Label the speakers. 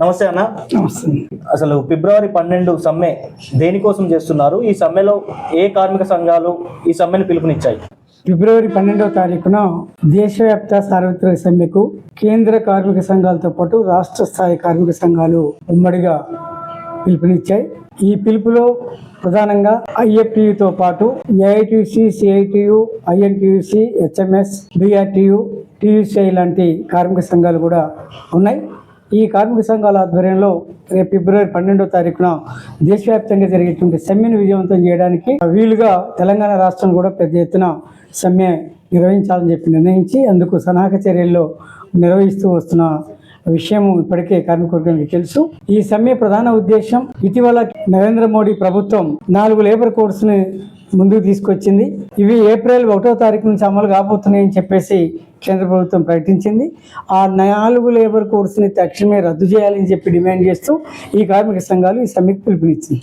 Speaker 1: నమస్తే అన్న.
Speaker 2: నమస్తే.
Speaker 1: అసలు ఫిబ్రవరి పన్నెండు సమ్మె దేనికోసం చేస్తున్నారు? ఈ సమ్మెలో ఏ కార్మిక సంఘాలు ఈ సమ్మెను పిలుపునిచ్చాయి?
Speaker 2: ఫిబ్రవరి పన్నెండవ తారీఖున దేశవ్యాప్త సార్వత్రిక సమ్మెకు కేంద్ర కార్మిక సంఘాలతో పాటు రాష్ట్ర స్థాయి కార్మిక సంఘాలు ఉమ్మడిగా పిలుపునిచ్చాయి. ఈ పిలుపులో ప్రధానంగా ఐఎఫ్టియుతో పాటు AITUC CITU INTUC HMS BRTU TUCI లాంటి కార్మిక సంఘాలు కూడా ఉన్నాయి. ఈ కార్మిక సంఘాల ఆధ్వర్యంలో రేపు ఫిబ్రవరి పన్నెండో తారీఖున దేశవ్యాప్తంగా జరిగేటువంటి సమ్మెను విజయవంతం చేయడానికి వీలుగా తెలంగాణ రాష్ట్రం కూడా పెద్ద ఎత్తున సమ్మె నిర్వహించాలని చెప్పి నిర్ణయించి అందుకు సన్నాహక చర్యల్లో నిర్వహిస్తూ వస్తున్న విషయం ఇప్పటికే కార్మికవర్గానికి తెలుసు. ఈ సమ్మె ప్రధాన ఉద్దేశం ఇటీవల నరేంద్ర మోడీ ప్రభుత్వం నాలుగు లేబర్ కోడ్స్ని ముందుకు తీసుకొచ్చింది. ఇవి ఏప్రిల్ ఒకటో తారీఖు నుంచి అమలు కాబోతున్నాయని చెప్పేసి కేంద్ర ప్రభుత్వం ప్రకటించింది. ఆ నాలుగు లేబర్ కోడ్స్ని తక్షణమే రద్దు చేయాలని చెప్పి డిమాండ్ చేస్తూ ఈ కార్మిక సంఘాలు ఈ సమ్మెకు పిలుపునిచ్చింది.